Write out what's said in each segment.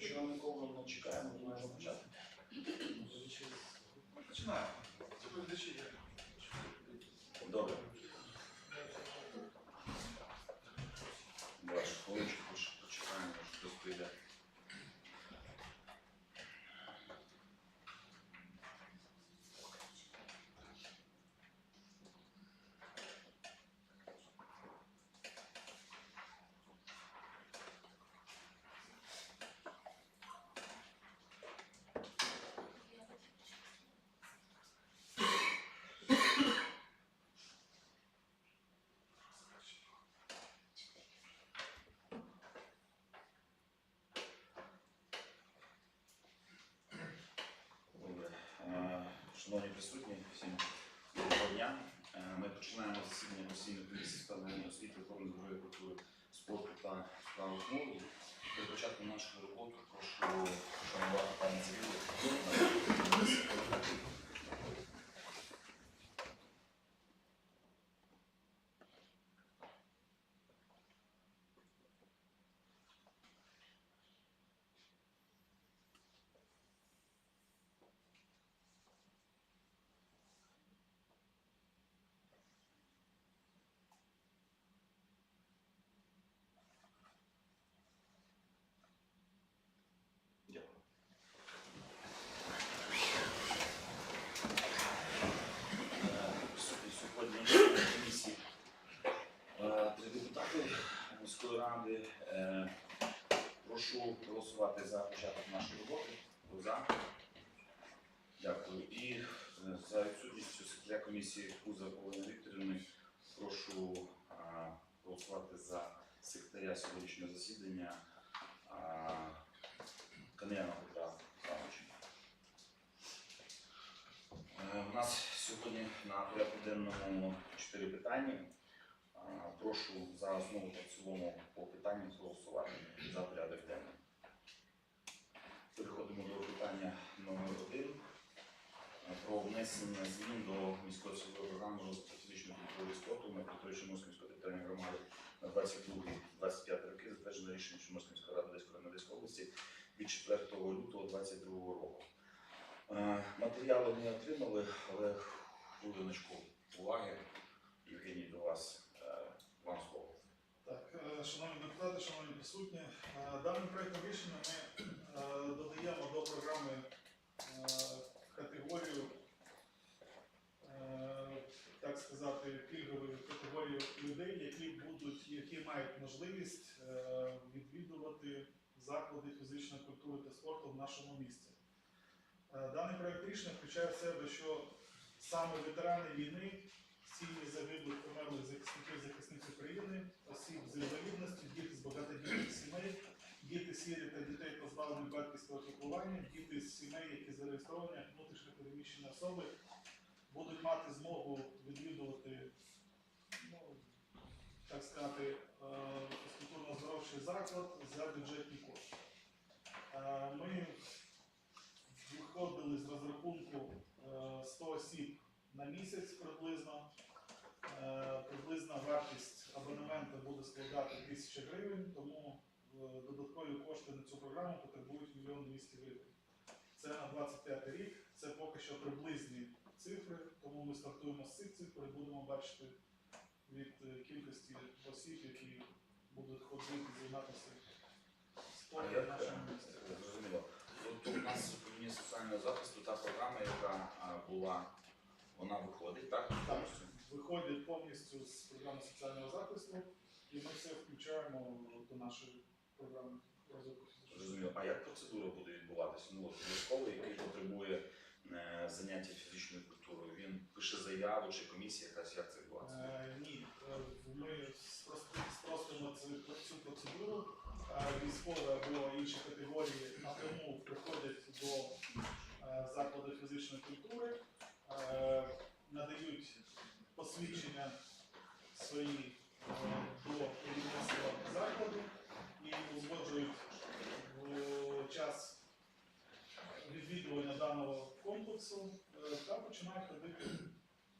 Якщо нікого не чекаємо, то можемо почати. Починаємо. Добре. Бачу, хвилиночку ж почекаємо, що хтось прийде. Добре. Е, Шановні присутні, всім доброго дня. Е, Ми починаємо засідання постійної комісії з освіти, охорони здоров'я, культури, спорту та справах молоді. Перед початком нашої роботи прошу шанувати пані Цивілу. Дякую. Е, Присутні сьогодні на комісії е, три депутати міської ради. Е, Прошу голосувати за початок нашої роботи. Хто за? Дякую. І е, за відсутністю секретаря комісії Куза Вікторівни прошу голосувати за секретаря сьогоднішнього засідання. е, Петра Павловича. Е, У нас сьогодні на порядку денному чотири питання. Прошу за основу та в цілому по питанню голосувати за порядок денний. Переходимо до питання номер один Е, про внесення змін до міської програми розвитку фізичної культури спорту на території Чорноморської територіальної громади на 22-25 роки, затверджено рішення Чорноморської міської ради Одеської Одеської області від 4 лютого 2022 року. Е, Матеріали ми отримали, але хвилиночку уваги. Євгеній, до вас е, вам слово. Так, е, шановні депутати, шановні присутні, даним проектом рішення ми додаємо до програми категорію, е, так сказати, пільгову категорію людей, які будуть, які мають можливість е, відвідувати заклади фізичної культури та спорту в нашому місті. Е, Даний проект рішення включає в себе, що саме ветерани війни, сім'ї загиблих померлих захисників захисниць України, осіб з інвалідністю, діти з багатодітних сімей, діти сірі та дітей позбавлених батьківського піклування, діти з сімей, які зареєстровані як внутрішньо переміщені особи, будуть мати змогу відвідувати, ну, так сказати, фізкультурно-здоровчий заклад за бюджетні кошти. Е, Ми виходили з розрахунку е, 100 осіб на місяць приблизно. Е, Приблизна вартість абонементу буде складати 1000 гривень, тому е, додаткові кошти на цю програму потребують 1 200 гривень. Це на 25 рік, це поки що приблизні цифри, тому ми стартуємо з цих цифр і будемо бачити від е, кількості осіб, які будуть ходити і займатися спортом в нашому місті. е, зрозуміло? Тобто у нас в управлінні соціального захисту та програма, яка а, була, вона виходить, так? Так, виходять повністю з програми соціального захисту, і ми все включаємо до нашої програми розвитку фізичної Зрозуміло. А як процедура буде відбуватися? Ну, от військовий, який потребує е, заняття фізичною культурою, він пише заяву чи комісія якась, як це відбувається? Е, Ні, е, ми спрости- спростимо цю, процедуру. Е, або інші категорії напряму приходять до е, закладу фізичної культури, надають посвідчення свої е, до керівництва закладу і узгоджують в час відвідування даного комплексу е, та починають робити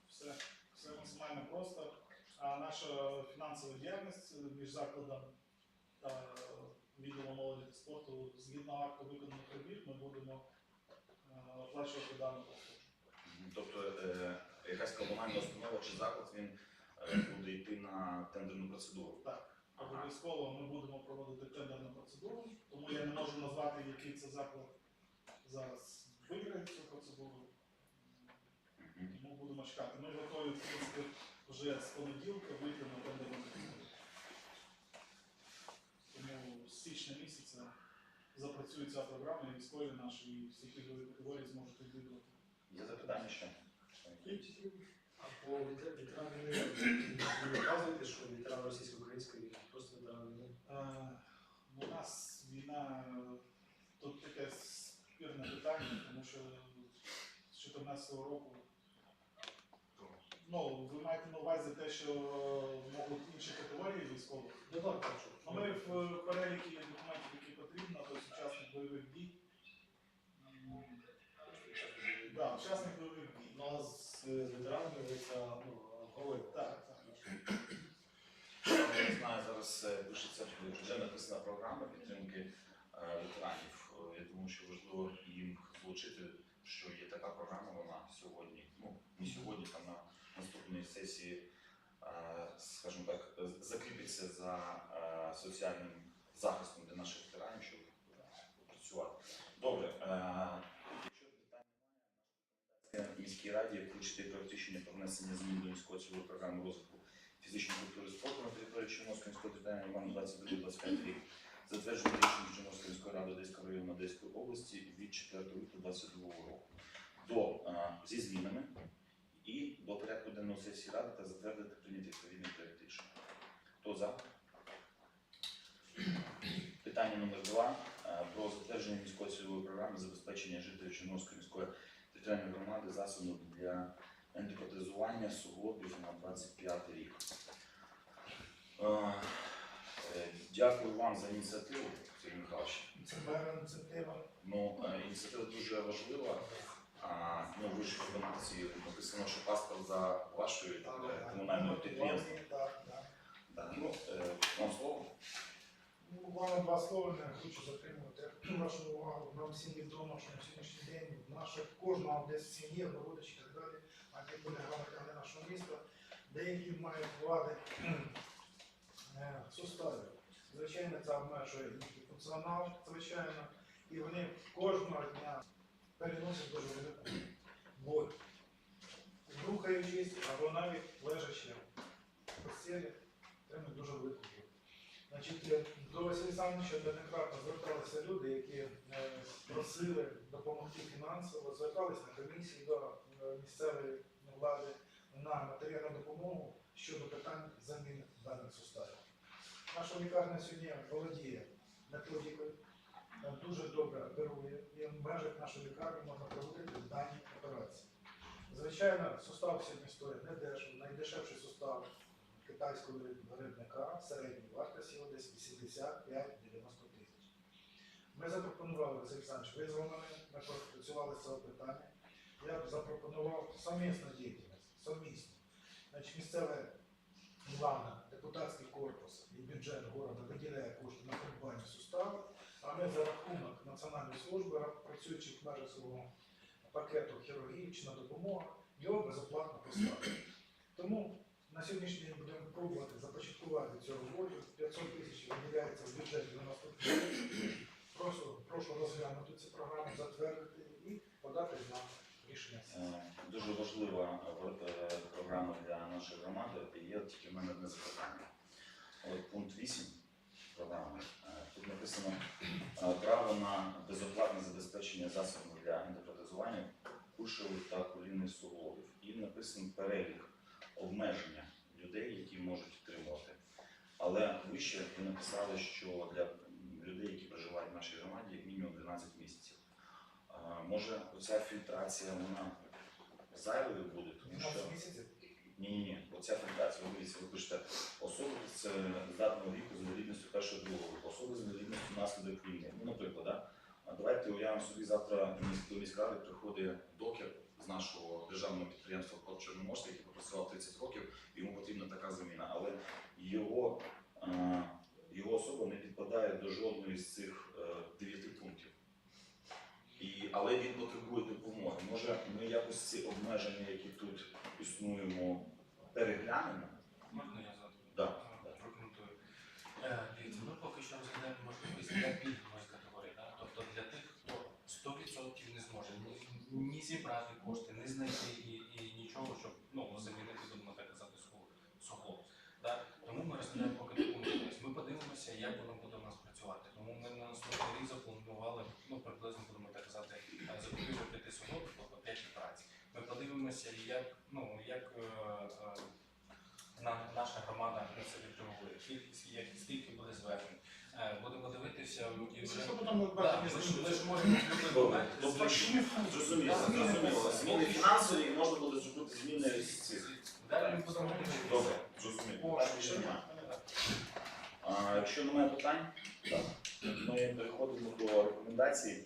все. Все максимально просто. А закладом та відділом молоді та спорту згідно акту виконаних робіт ми будемо е, оплачувати дану послугу. Тобто е, якась комунальна установа чи заклад він е, буде йти на тендерну процедуру. Так, обов'язково ми будемо проводити тендерну процедуру, тому я не можу назвати, який це заклад зараз виграє цю процедуру. Тому будемо чекати. Ми готові в принципі, вже з понеділка вийти на тендерну процедуру. Тому з січня місяця запрацює ця програма, і військові наші і всі пільгові категорії зможуть відвідувати. Є запитання ще? А по ветер- ветеранам вказуєте, що ветеран російсько-української просто ветеран війни. Е, У нас війна е, тут таке спірне питання, тому що з 2014 року. Ну, ви маєте на увазі те, що е, можуть інші категорії військових. Ну так, так, що. Ну, ми в переліки документів, які потрібно, то учасник бойових дій. М, Да, учасник бойових дій. Ну, а з, з ветеранами ви це ну, говорите. Так, так. Я не знаю, зараз е, пишеться вже написана програма підтримки е, ветеранів. Е, Я думаю, що важливо їм влучити, що є така програма, вона сьогодні, ну не сьогодні, там на наступній сесії, скажімо так, закріпиться за соціальним захистом для наших ветеранів, щоб працювати. Добре, якщо питань немає, наша міській раді включити проект рішення про внесення змін до міської програми розвитку фізичної культури спорту на території Чорноморської міської територіальної громади 22-25 рік. Затверджено рішення Чорноморської міської ради Одеського району Одеської області від 4 лютого 22 року. До, е, зі змінами і до порядку денного сесії ради та затвердити прийняти відповідний проект рішення. Хто за? Питання номер два е, про затвердження міської цільової програми забезпечення жителів Чорноморської міської територіальної громади засобів для ендопротезування суглобів на 25 рік. Е, е, Дякую вам за ініціативу, Сергій Михайлович. Це гарна ініціатива. Ну, е, ініціатива дуже важлива. А, ну, ви ж в виконавці написано, що паспорт за вашою комунальною підприємством. Так, так. Да, ну, вам слово. Буквально два слова не хочу затримувати вашу увагу. Нам всім відомо, що на сьогоднішній день наша кожного десь сім'ї, родичі і так далі, а ті були громадяни нашого міста, деякі мають влади е, суставів. Звичайно, це обмежує їхній функціонал, звичайно, і вони кожного дня переносять дуже велику боль. Рухаючись або навіть лежачи в постелі, отримують дуже велику. Значить, е, до Василя Олександровича неоднократно зверталися люди, які е, просили допомогти фінансово, зверталися на комісії до е, місцевої влади на матеріальну допомогу щодо питань заміни даних суставів. Наша лікарня сьогодні володіє методикою, дуже добре оперує, і в межах нашої лікарні можна проводити дані операції. Звичайно, сустав сьогодні стоїть не дешево, найдешевший сустав китайського виробника середньої вартості його десь 85-90 тисяч. Ми запропонували, Василь Олександрович, визвав ми працювали з цього питання. Я запропонував совмісну діяльність, совмісну. Значить, місцеве влада, депутатський корпус і бюджет города виділяє кошти на придбання суставу, а ми за рахунок Національної служби, працюючи в межах свого пакету хірургічна допомога, його безоплатно поставили. Тому на сьогоднішній день будемо пробувати започаткувати цю роботу. 500 тисяч виділяється в бюджеті на наступний рік. Прошу, прошу розглянути цю програму, затвердити і подати на рішення. Е, Дуже важлива е, програма для нашої громади. І Є тільки в мене одне запитання. От пункт 8 програми. е, Тут написано е, право на безоплатне забезпечення засобів для ендопротезування кульшових та колінних суглобів. І написано перелік обмеження людей, які можуть отримувати. Але вище ви написали, що для людей, які проживають в нашій громаді, як мінімум 12 місяців. А, Може, оця фільтрація вона зайвою буде, тому що ні, ні, ні, оця фільтрація, ви пишете особи з е, здатного віку з інвалідністю першого другого, особи з інвалідністю внаслідок війни. Ну, наприклад, да? А давайте уявимо собі завтра до міськради приходить докер з нашого державного підприємства Код Чорноморськ, який попрацював 30 років, йому потрібна така заміна. Але його е, його особа не підпадає до жодної з цих е, дев'яти пунктів. І, але він потребує допомоги. Може, ми якось ці обмеження, які тут існуємо, переглянемо? Можна я за Да, да. прокоментую? Е, Дивіться, ми поки що розглядаємо можливість для пільгової категорії, да? тобто для тих, хто 100% не зможе ні, ні зібрати кошти, не знайти і, і нічого, щоб ну, замінити, будемо так казати, свого суглоб. Да? Тому ми розглядаємо поки документацію. Ми подивимося, як воно буде у нас працювати. Тому ми на наступний рік запланували, ну приблизно будемо так казати, е, закупівлю п'яти суглобів, тобто п'ять операцій. Ми подивимося, як, ну, як е, е, на, наша громада на це відреагує, кількість, як, скільки буде звернень. Е, будемо вже... Що потім ми бачимо, що ж- ми ж можемо зробити Добре. Тобто, зміни. Зрозуміло, зрозуміло. Зміни фінансові і можна буде зробити зміни з цих. Далі ми будемо. Добре, зрозуміло. Питань більше немає. А якщо немає питань, так, ми переходимо до рекомендацій.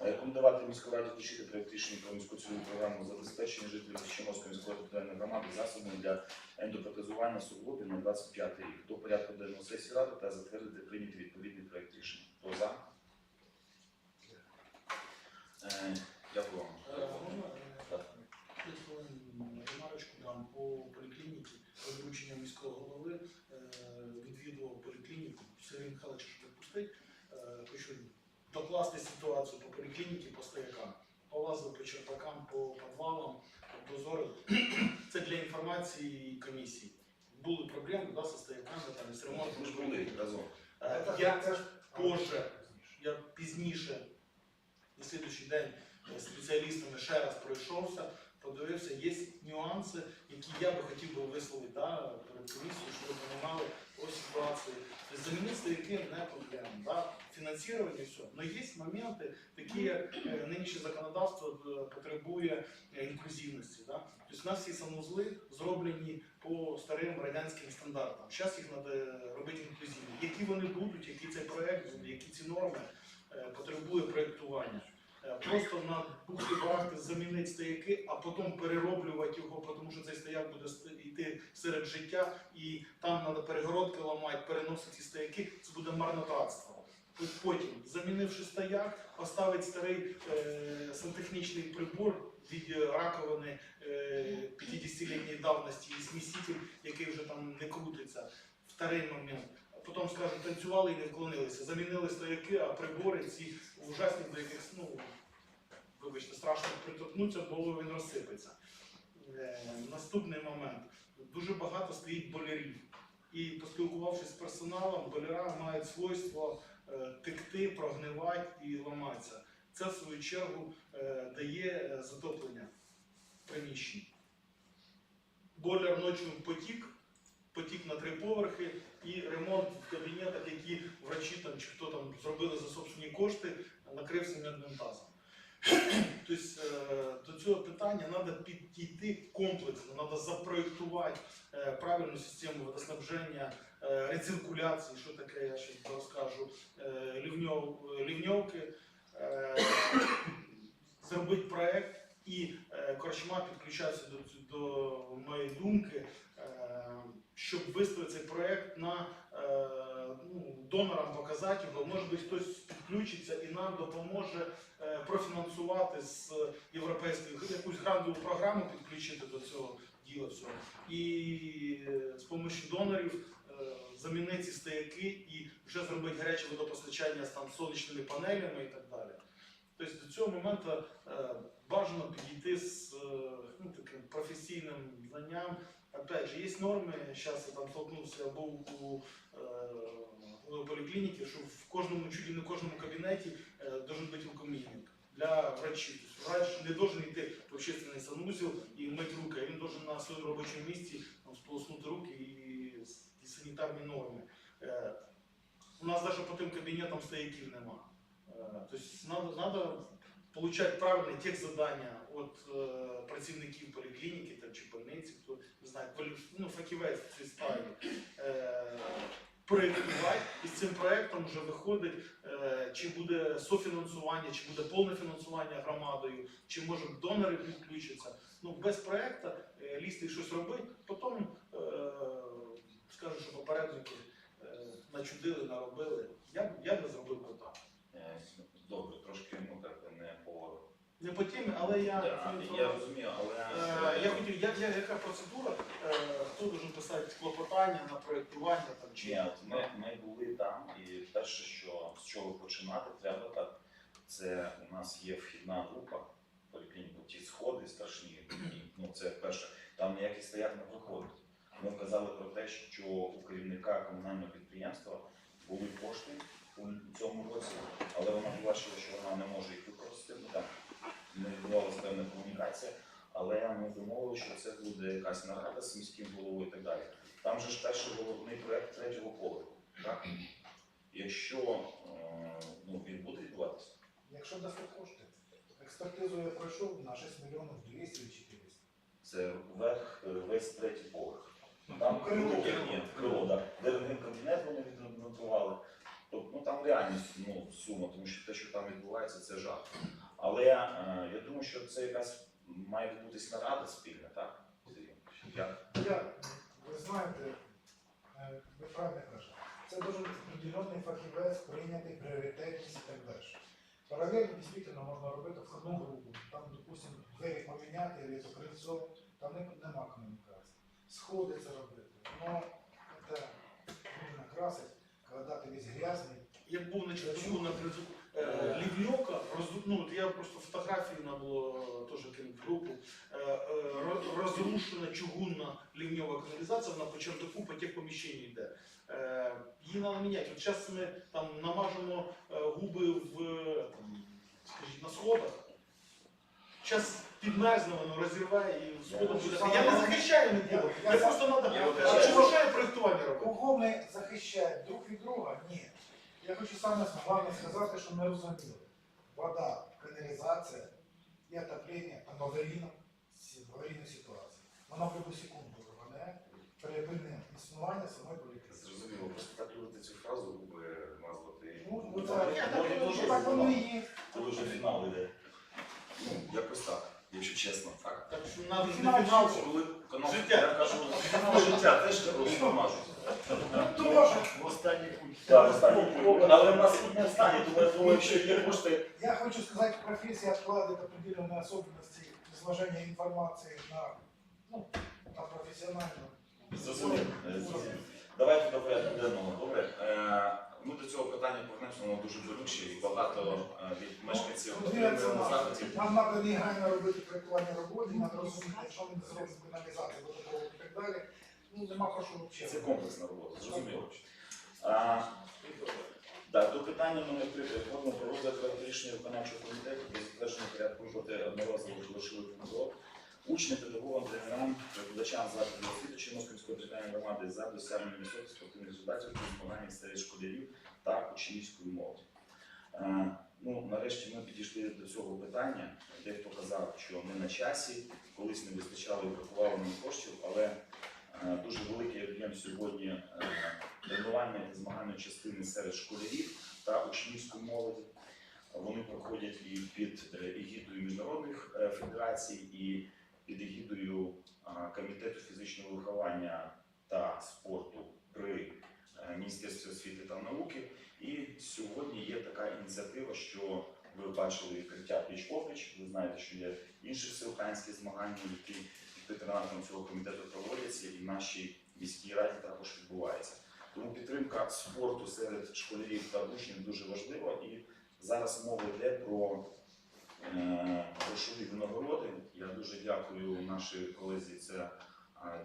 Е, Рекомендувати міську раді включити проєкт рішення про міську цільову програму забезпечення жителів Чорноморської міської територіальної громади засобами для ендопротезування суглобів на 25 рік. До порядку денного сесії ради та затвердити прийняти відповідний проєкт рішення. Хто за? Е, Дякую вам. Е, ремарочку дам по поліклініці. По дорученню міського голови е, відвідував поліклініку. Сергій Михайлович, що відпустить, е, хочу докласти ситуацію по поліклініці, по стоякам. Полазив по черпакам, по підвалам, дозорив. Це для інформації комісії. Були проблеми да, зі стояками, там, з ремонтом. Ми ж були разом. Е, Я позже, я пізніше, на слідуючий день е, з спеціалістами ще раз пройшовся, подивився, є нюанси, які я би хотів би висловити да, перед комісією, щоб ви розуміли по ситуації. Тобто замінити стояки не проблема. Да? Фінансування все. Але є моменти, такі як е, нинішнє законодавство е, потребує інклюзивності. Да? Тобто у нас всі санузли зроблені по старим радянським стандартам. Зараз їх треба робити інклюзивні. Які вони будуть, який цей проект які ці норми е, потребує проєктування. Е, Просто на бухті барахти замінити стояки, а потім перероблювати його, тому що цей стояк буде йти серед життя, і там треба перегородки ламати, переносити ці стояки, це буде марнотратство. Потім, замінивши стояк, поставити старий е, сантехнічний прибор від раковини е, 50-літньої давності і сміситель, який вже там не крутиться. Вторий момент. А Потім скажуть, танцювали і не вклонилися. Замінили стояки, а прибори ці ужасні, до яких ну, вибачте, страшно приторкнуться, бо він розсипеться. Е, наступний момент. Дуже багато стоїть болярів. І поспілкувавшись з персоналом, боляра мають свойство текти, прогнивати і ламатися. Це в свою чергу е, дає е, затоплення приміщень. Бойлер ночі потік, потік на три поверхи і ремонт в кабінетах, які врачі там чи хто там зробили за собственні кошти, накрився медним тазом. Тобто е, до цього питання треба підійти комплексно, треба запроєктувати е, правильну систему водоснабження, е, рециркуляції, що таке, я ще розкажу, лівньовки, зробити проект і корчма підключається до, до моєї думки, щоб виставити цей проект на е, ну, донорам показати його. Може бути, хтось підключиться і нам допоможе е, профінансувати з європейської якусь грантову програму підключити до цього діла всього. І е, з допомогою донорів замінити ці стояки і вже зробити гаряче водопостачання з там сонячними панелями і так далі. Тобто до цього моменту бажано підійти з ну, таким професійним знанням. Опять же, є норми, зараз я там столкнувся, я був у, е, у поліклініці, що в кожному, чуть ли не в кожному кабінеті е, должен бути рукомийник для врачів. Тобто врач не должен йти в общественний санузел і мити руки, він должен на своєму робочому місці там, сполоснути руки і, і санітарні норми. Е, у нас навіть по тим кабінетам стояків нема. Е, Тобто треба получать правильне тех задання від е, працівників поліклініки там, чи больниці, хто не кваліф... ну, фахівець в цій справі. Е, проєктувати і з цим проєктом вже виходить, е, чи буде софінансування, чи буде повне фінансування громадою, чи може донори підключаться. Ну, без проєкту лізти і щось робити, потім скажу, що попередники начудили, наробили. Я, я би зробив би так. Е, Добре, трошки ну так не по Не по темі, але я Да, я розумію, але Е, Я хотів, як, як, яка процедура, Е, хто дуже писати клопотання на проєктування там чи Ні, от ми, ми були там, і перше, що з чого починати треба так, це у нас є вхідна група, поліклініку, ті сходи страшні, ну це перше, там ніякий стояк не проходить. Ми вказали про те, що у керівника комунального підприємства були кошти у цьому році, але вона побачила, що вона не може їх використати, бо там не відбувалася певна комунікація. Але ми домовили, що це буде якась нарада з міським головою і так далі. Там же ж перший головний проект третього поверху. Так? Якщо е, ну, він буде відбуватися, Якщо дасте кошти, експертизу я пройшов на 6 мільйонів 200 чи 400. це верх, е, весь третій поверх. Там Крило. крило, ні, крило, да. де кабінет вони відремонтували. Тобто, ну там реальність ну, сума, тому що те, що там відбувається, це жах. Але е, я думаю, що це якась має відбутись нарада спільна, так? Як? Я, ви знаєте, е, ви правильно кажете, це дуже определенний фахівець, прийнятий пріоритетність і так далі. Паралельно дійсно можна робити входну групу, там, допустим, двері поміняти, або крильцо, там не, нема комунікації. Сходи це робити. Но це нужно красить, коли ти весь грязний. як був на чому на кризу е, лівльока, роз- ну, я просто фотографію на було теж кинув в групу. Е, е, ро- розрушена чугунна лівньова каналізація, вона по чердаку по тих поміщеннях йде. Е, її треба міняти. От зараз ми там намажемо е, губи в е, там, скажіть, на сходах. Зараз підмерзне, воно розірває і сходом буде. Я не захищаю нікого. Я- Я просто. Я чи мешає проєктування робити? Кого ми захищаємо друг від друга? Ні. Я хочу саме головне сказати, що ми розуміли. Вода, каналізація і отоплення там аварійна, сі- аварійна ситуація. Вона в будь-яку секунду рване, припинне існування самої політики. Зрозуміло, просто так любити цю фразу губи мазати. Ну, Ну, ну, так, так дуже Ну, так воно і є. Коли вже фінал іде. Ну, якось так, якщо чесно, так. Так що нам не Фінал. Коли канал, Життя. я кажу, фінал життя теж коли мажуть. Ну, Тоже. В останній пункт. Так, останній пункт. Але в нас тут не останній, тому я думаю, що є кошти. Я хочу сказать, профессия откладывает определенные особенности изложения информации на, ну, на профессиональном Зрозуміло. е. Давайте до порядку денного. Добре. Е, Ми до цього питання повернемося, воно дуже болюче і багато е, від мешканців Ну, отримуємо запитів. Нам треба негайно робити проєктування роботи, треба розуміти, що ми зробимо каналізацію, водопровод і так далі. Ну, нема про що взагалі. Це комплексна робота, зрозуміло. А, Так, до питання номер 3 переходимо про розгляд рішення виконавчого комітету про затвердження порядку виплати одноразових грошових нагород учням, педагогам, тренерам, викладачам закладів освіти Чорноморської територіальної громади за досягнення високих спортивних результатів при змаганні серед школярів та учнівської. Е, Ну, нарешті ми підійшли до цього питання. Дехто казав, що не на часі, колись не вистачало і бракувало нам коштів, але дуже великий об'єм сьогодні е, тренувальної та змагальної частини серед школярів та учнівської молоді. Вони проходять і під е, егідою міжнародних е, федерацій, і під егідою е, комітету фізичного виховання та спорту при е, Міністерстві освіти та науки. І сьогодні є така ініціатива, що ви бачили відкриття пліч опліч. Ви знаєте, що є інші всеукраїнські змагання, які патронатом цього комітету проводяться, і в нашій міській раді також відбувається. Тому підтримка спорту серед школярів та учнів дуже важлива. І зараз мова йде про е, грошові винагороди. Я дуже дякую нашій колезі це е,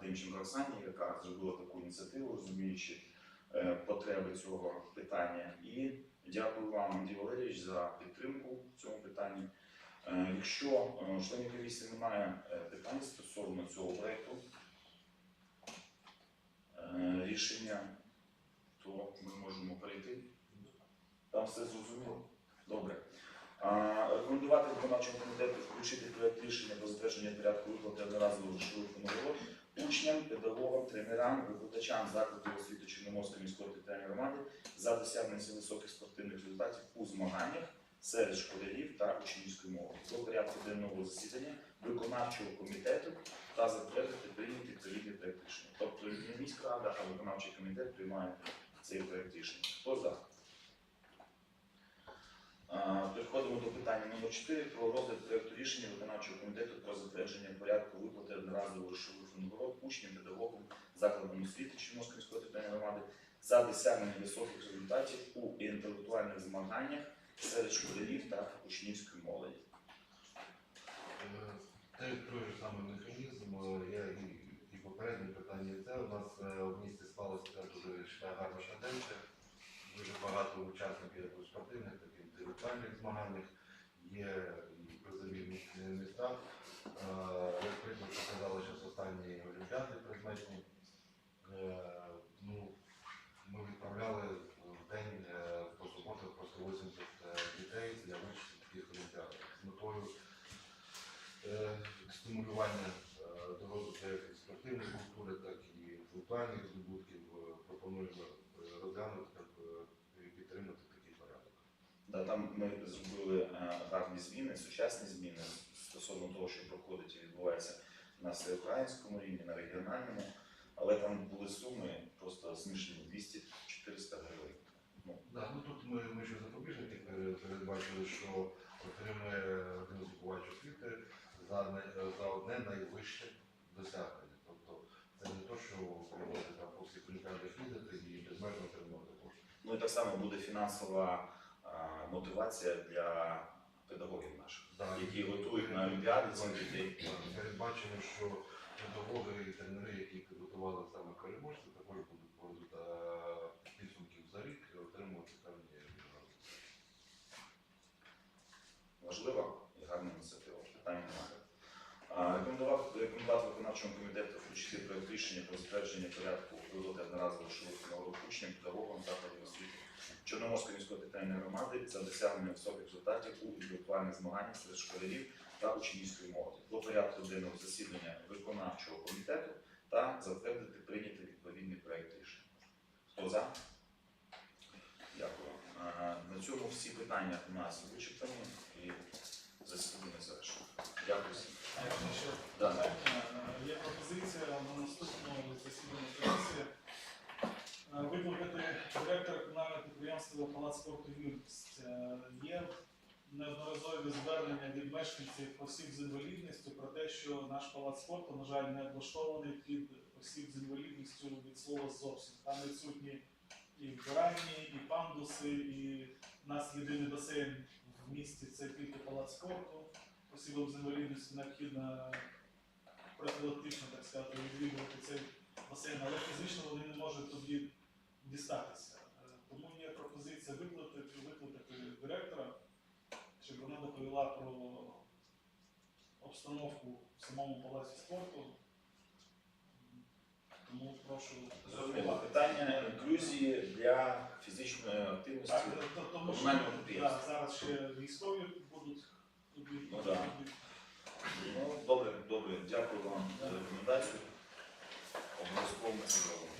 Демченко Оксані, яка зробила таку ініціативу, розуміючи е, потреби цього питання. І дякую вам, Андрій Валерійович, за підтримку в цьому питанні. Е, Якщо членів комісії немає е, питань стосовно цього проекту е, рішення, то ми можемо перейти. Там все зрозуміло. Добре. Рекомендувати виконавчому комітету включити проект рішення про затвердження порядку виплати одноразових грошових винагород учням, педагогам, тренерам, викладачам закладів освіти Чорноморської міської територіальної громади за досягнення високих спортивних результатів у змаганнях серед школярів та учнівської мови. До порядку денного засідання виконавчого комітету та затвердити прийняти відповідний проект рішення. Тобто не міська рада, а виконавчий комітет приймає цей проект рішення. Хто за? Переходимо до питання номер 4 про розгляд проекту рішення виконавчого комітету про затвердження порядку виплати одноразових грошових нагород учням, педагогам, закладам освіти Чорноморської міської територіальної громади за досягнення високих результатів у інтелектуальних змаганнях серед школярів та учнівської молоді. Е, Те той же самий механізм, е, я і, попереднє питання це. У нас е, в місті склалася дуже гарна тенденція. Дуже багато учасників як спортивних, так і інтелектуальних змаганнях. Є і призові міста. Е, Як приклад показали зараз останні олімпіади предметні. Е, Ну, ми відправляли в день е, по суботах просто 80 е, дітей для вивчення таких олімпіад з метою е, стимулювання е, до розвитку як спортивної культури, так і інтелектуальних здобутків е, пропонуємо е, розглянути і підтримати такий порядок. Да, там ми зробили гарні зміни, сучасні зміни стосовно того, що проходить і відбувається на всеукраїнському рівні, на регіональному, але там були суми просто смішні 200-400 гривень. Да, ну тут ми, ми ще запобіжники передбачили, що отримує один здобувач освіти за, за одне найвище досягнення. Тобто це не то, що можете там по всіх олімпіадах їздити і безмежно отримувати кошти. Ну і так само буде фінансова е, мотивація для педагогів наших, Да. які готують на олімпіади цих дітей. Передбачено, що педагоги і тренери, які підготували саме переможців, також будуть по підсумків за рік і отримувати певні нагороди. Важлива і гарна ініціатива. Питань немає. А, Рекомендувати, рекомендувати виконавчому комітету включити проект рішення про затвердження порядку виплати одноразових грошових нагород учням, педагогам закладів освіти Чорноморської міської територіальної громади за досягнення високих результатів у інтелектуальних змаганнях серед школярів та учнівської молоді. До порядку денного засідання виконавчого комітету та затвердити прийняти відповідний проект рішення. Хто за? Дякую. На цьому всі питання у нас вичерпані і засідання завершено. Дякую всім. Да. Є пропозиція на наступному засіданні комісії е, викликати директора комунального підприємства Палац спорту Юркість. Е, Є неодноразові звернення від мешканців осіб з інвалідністю про те, що наш палац спорту, на жаль, не облаштований під осіб з інвалідністю від слова зовсім. Там відсутні і вбиральні, і пандуси, і в нас єдиний басейн в місті це тільки палац спорту осібам з інвалідністю необхідно профілактично, так сказати, відвідувати цей басейн, але фізично вони не можуть туди дістатися. Е, Тому є пропозиція викликати, викликати директора, щоб вона доповіла про обстановку в самому палаці спорту. Тому прошу Зрозуміло. Питання інклюзії для фізичної активності. Так, тому що комунального підприємства. да, зараз ще військові будуть. Ну, да. Добре, добре. Дякую вам за рекомендацію. Обов'язково ми зробимо.